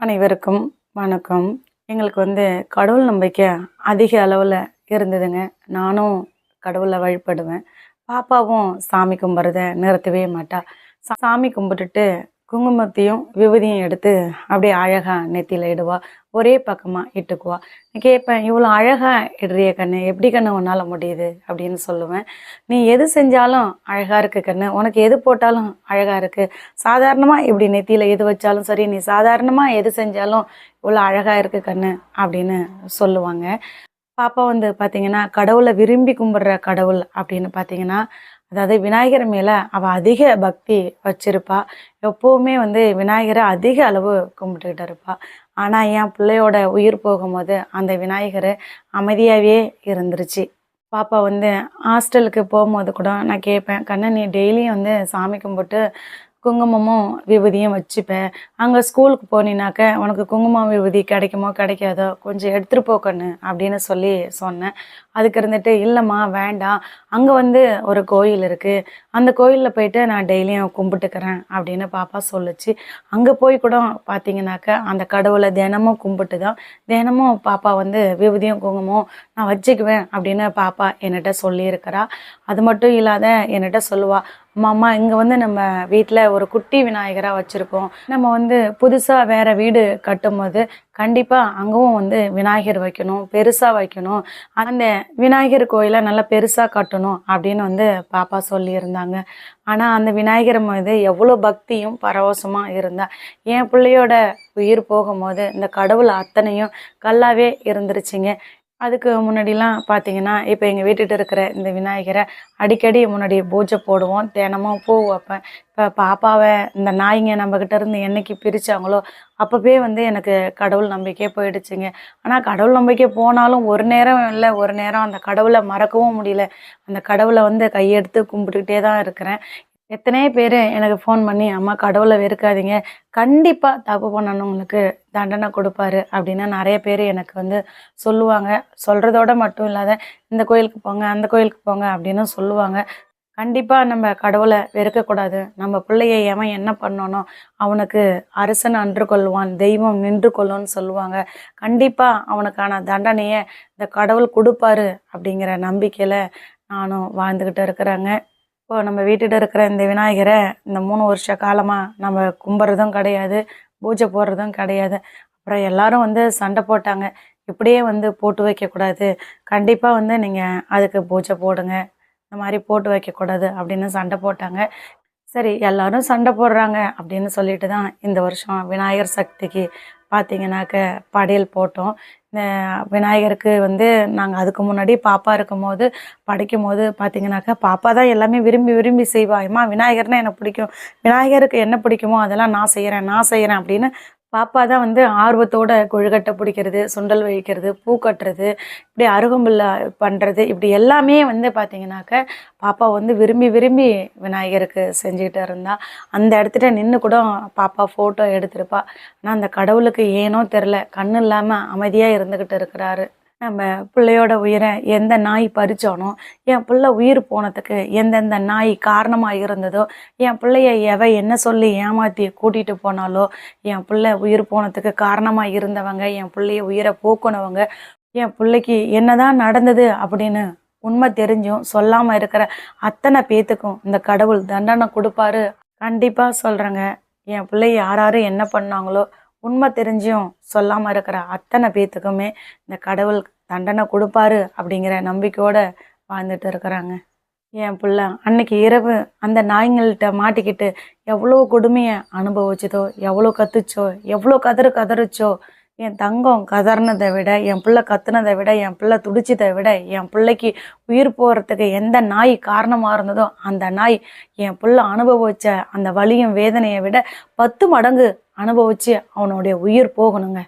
அனைவருக்கும் வணக்கம். எங்களுக்கு வந்து கடவுள் நம்பிக்கை அதிக அளவில் இருந்ததுங்க. நானும் கடவுளை வழிபடுவேன். பாப்பாவும் சாமி கும்பிட்றத நிறுத்தவே மாட்டா. சாமி கும்பிட்டுட்டு குங்குமத்தையும் விபூதியும் எடுத்து அப்படியே அழகாக நெத்தியில் இடுவா. ஒரே பக்கமாக இட்டுக்குவா. நான் கேட்பேன் இவ்வளோ அழகாக இடுறிய கண்ணு எப்படி கண்ணு உன்னால் முடியுது? அப்படின்னு சொல்லுவேன். நீ எது செஞ்சாலும் அழகாக இருக்கு கண்ணு உனக்கு எது போட்டாலும் அழகாக இருக்குது சாதாரணமாக இப்படி நெத்தியில் எது வச்சாலும் சரி நீ சாதாரணமாக எது செஞ்சாலும் இவ்வளோ அழகாக இருக்கு கண்ணு அப்படின்னு சொல்லுவாங்க. பாப்பா வந்து பார்த்தீங்கன்னா கடவுளை விரும்பி கும்பிட்ற கடவுள் அப்படின்னு பார்த்தீங்கன்னா அதாவது விநாயகர் மேலே அவள் அதிக பக்தி வச்சிருப்பா. எப்போவுமே வந்து விநாயகரை அதிக அளவு கும்பிட்டுக்கிட்டு இருப்பாள் ஆனால் என் பிள்ளையோட உயிர் போகும்போது அந்த விநாயகர் அமைதியாகவே இருந்துருச்சு. பாப்பா வந்து ஹாஸ்டலுக்கு போகும்போது கூட நான் கேட்பேன் கண்ணன் நீ டெய்லியும் வந்து சாமி கும்பிட்டு குங்குமமும் விபூதியும் வச்சுப்பேன் அங்கே ஸ்கூலுக்கு போனீனாக்க உனக்கு குங்குமம் விபூதி கிடைக்குமோ கிடைக்காதோ கொஞ்சம் எடுத்துகிட்டு போ அப்படின்னு சொல்லி சொன்னேன். அதுக்கு இருந்துட்டு இல்லைம்மா வேண்டாம் அங்கே வந்து ஒரு கோயில் இருக்குது அந்த கோயிலில் போயிட்டு நான் டெய்லியும் கும்பிட்டுக்கிறேன் அப்படின்னு பாப்பா சொல்லுச்சு. அங்கே போய் கூட பார்த்தீங்கன்னாக்க அந்த கடவுளை தினமும் கும்பிட்டு தான் தினமும் பாப்பா வந்து விபூதியும் குங்குமம் நான் வச்சுக்குவேன் அப்படின்னு பாப்பா என்கிட்ட சொல்லியிருக்கிறா. அது மட்டும் இல்லாத என்கிட்ட சொல்லுவா அம்மா அம்மா இங்கே வந்து நம்ம வீட்டில் ஒரு குட்டி விநாயகராக வச்சுருக்கோம். நம்ம வந்து புதுசாக வேறு வீடு கட்டும்போது கண்டிப்பாக அங்கேவும் வந்து விநாயகர் வைக்கணும் பெருசாக வைக்கணும். அந்த விநாயகர் கோயிலை நல்லா பெருசாக கட்டணும் அப்படின்னு வந்து பாப்பா சொல்லியிருந்தாங்க. ஆனால் அந்த விநாயகர் மீது எவ்வளோ பக்தியும் பரவசமாக இருந்தா என் பிள்ளையோட உயிர் போகும்போது இந்த கடவுள் அத்தனையும் கல்லாவே இருந்துருச்சுங்க. அதுக்கு முன்னாடிலாம் பார்த்தீங்கன்னா இப்போ எங்கள் வீட்டுகிட்ட இருக்கிற இந்த விநாயகரை அடிக்கடி முன்னாடி பூஜை போடுவோம் தினமும் பூ வைப்பேன். இப்போ பாப்பாவை இந்த நாய்ங்க நம்மக்கிட்ட இருந்து என்னைக்கு பிரித்தாங்களோ அப்போவே வந்து எனக்கு கடவுள் நம்பிக்கையே போயிடுச்சுங்க. ஆனால் கடவுள் நம்பிக்கை போனாலும் ஒரு நேரம் இல்லை ஒரு நேரம் அந்த கடவுளை மறக்கவும் முடியல. அந்த கடவுளை வந்து கையெடுத்து கும்பிட்டுக்கிட்டே தான் இருக்கிறேன். எத்தனையோ பேர் எனக்கு ஃபோன் பண்ணி அம்மா கடவுளை வெறுக்காதீங்க. கண்டிப்பாக தப்பு பண்ணணுங்களுக்கு தண்டனை கொடுப்பாரு. அப்படின்னு நிறைய பேர் எனக்கு வந்து சொல்லுவாங்க. சொல்கிறதோட மட்டும் இல்லாத இந்த கோயிலுக்கு போங்க அந்த கோயிலுக்கு போங்க அப்படின்னு சொல்லுவாங்க. கண்டிப்பாக நம்ம கடவுளை வெறுக்கக்கூடாது. நம்ம பிள்ளைய எவன் என்ன பண்ணணும் அவனுக்கு அரசன் அன்று கொள்வான் தெய்வம் நின்று கொள்ளும்னு சொல்லுவாங்க. கண்டிப்பாக அவனுக்கான தண்டனையை இந்த கடவுள் கொடுப்பாரு அப்படிங்கிற நம்பிக்கையில் நானும் வாழ்ந்துக்கிட்டு இருக்கிறேங்க. இப்போ நம்ம வீட்டுகிட்ட இருக்கிற இந்த விநாயகரை இந்த மூணு வருஷ காலமாக நம்ம கும்பிட்றதும் கிடையாது பூஜை போடுறதும் கிடையாது. அப்புறம் எல்லாரும் வந்து சண்டை போட்டாங்க. இப்படியே வந்து போட்டு வைக்கக்கூடாது. கண்டிப்பாக வந்து நீங்கள் அதுக்கு பூஜை போடுங்க. இந்த மாதிரி போட்டு வைக்கக்கூடாது அப்படின்னு சண்டை போட்டாங்க. சரி எல்லாரும் சண்டை போடுறாங்க அப்படின்னு சொல்லிட்டு தான் இந்த வருஷம் விநாயகர் சக்திக்கு பார்த்தீங்கன்னாக்க படையல் போட்டோம். விநாயகருக்கு வந்து நாங்கள் அதுக்கு முன்னாடி பாப்பா இருக்கும்போது படிக்கும் போது பார்த்தீங்கன்னாக்கா பாப்பா தான் எல்லாமே விரும்பி விரும்பி செய்வாயம்மா விநாயகர்னா எனக்கு பிடிக்கும்? விநாயகருக்கு என்ன பிடிக்குமோ அதெல்லாம் நான் செய்கிறேன் நான் செய்கிறேன் அப்படின்னு பாப்பா தான் வந்து ஆர்வத்தோட கொழுக்கட்டை பிடிக்கிறது சுண்டல் வைக்கிறது பூ கட்டுறது இப்படி அருகம்புல்ல பண்ணுறது இப்படி எல்லாமே வந்து பார்த்தீங்கன்னாக்க பாப்பா வந்து விரும்பி விரும்பி விநாயகருக்கு செஞ்சுக்கிட்டு இருந்தா. அந்த இடத்துல நின்று கூட பாப்பா ஃபோட்டோ எடுத்திருப்பா. ஆனால் அந்த கடவுளுக்கு ஏனோ தெரில கண்ணு இல்லாமல் அமைதியாக இருந்துக்கிட்டு இருக்கிறாரு. நம்ம பிள்ளையோட உயிரை எந்த நாய் பறித்தோனோ என் பிள்ளை உயிர் போனதுக்கு எந்தெந்த நாய் காரணமாக இருந்ததோ என் பிள்ளைய எவ என்ன சொல்லி ஏமாற்றி கூட்டிகிட்டு போனாலோ என் பிள்ளை உயிர் போனதுக்கு காரணமாக இருந்தவங்க என் பிள்ளைய உயிரை போக்குனவங்க என் பிள்ளைக்கு என்னதான் நடந்தது அப்படின்னு உண்மை தெரிஞ்சும் சொல்லாமல் இருக்கிற அத்தனை பேத்துக்கும் இந்த கடவுள் தண்டனை கொடுப்பாரு. கண்டிப்பாக சொல்கிறேங்க என் பிள்ளை யார் என்ன பண்ணாங்களோ உண்மை தெரிஞ்சும் சொல்லாமல் இருக்கிற அத்தனை பேத்துக்குமே இந்த கடவுள் தண்டனை கொடுப்பாரு அப்படிங்கிற நம்பிக்கையோடு வாழ்ந்துட்டு இருக்கிறாங்க. என் பிள்ளை? அன்னைக்கு இரவு அந்த நாய்ங்கள்கிட்ட மாட்டிக்கிட்டு எவ்வளோ கொடுமையை அனுபவிச்சதோ எவ்வளோ கத்துச்சோ எவ்வளோ கதறு கதறுச்சோ என் தங்கம் கதறினதை விட என் பிள்ளை கத்துனதை விட என் பிள்ளை துடிச்சதை விட என் பிள்ளைக்கு உயிர் போகிறதுக்கு எந்த நாய் காரணமாக இருந்ததோ அந்த நாய் என் பிள்ளை அனுபவிச்ச அந்த வலியும் வேதனையை விட பத்து மடங்கு அனுபவிச்சு அவனுடைய உயிர் போகணுங்க.